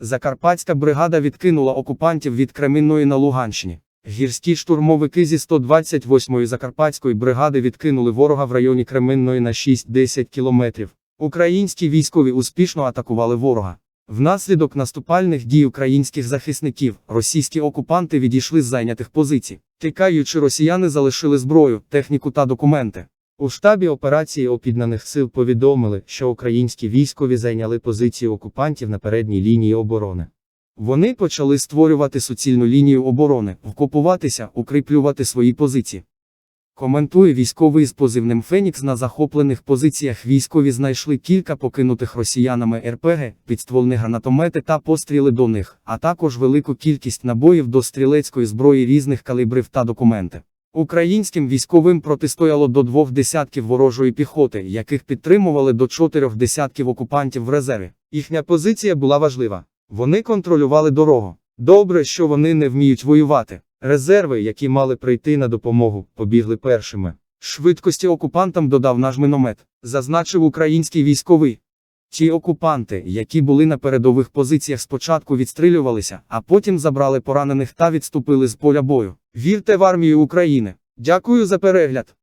Закарпатська бригада відкинула окупантів від Кремінної на Луганщині. Гірські штурмовики зі 128-ї Закарпатської бригади відкинули ворога в районі Кременної на 6-10 кілометрів. Українські військові успішно атакували ворога. Внаслідок наступальних дій українських захисників російські окупанти відійшли з зайнятих позицій. Тікаючи, росіяни залишили зброю, техніку та документи. У штабі операції Опіднаних сил повідомили, що українські військові зайняли позиції окупантів на передній лінії оборони. Вони почали створювати суцільну лінію оборони, вкопуватися, укріплювати свої позиції. Коментує військовий з позивним Фенікс на захоплених позиціях військові знайшли кілька покинутих росіянами РПГ, підствольні гранатомети та постріли до них, а також велику кількість набоїв до стрілецької зброї різних калібрів та документи. Українським військовим протистояло до двох десятків ворожої піхоти, яких підтримували до чотирьох десятків окупантів в резерві. Їхня позиція була важлива. Вони контролювали дорогу. Добре, що вони не вміють воювати. Резерви, які мали прийти на допомогу, побігли першими. Швидкості окупантам додав наш міномет, зазначив український військовий. Ті окупанти, які були на передових позиціях спочатку відстрілювалися, а потім забрали поранених та відступили з поля бою. Вірте в армію України. Дякую за перегляд.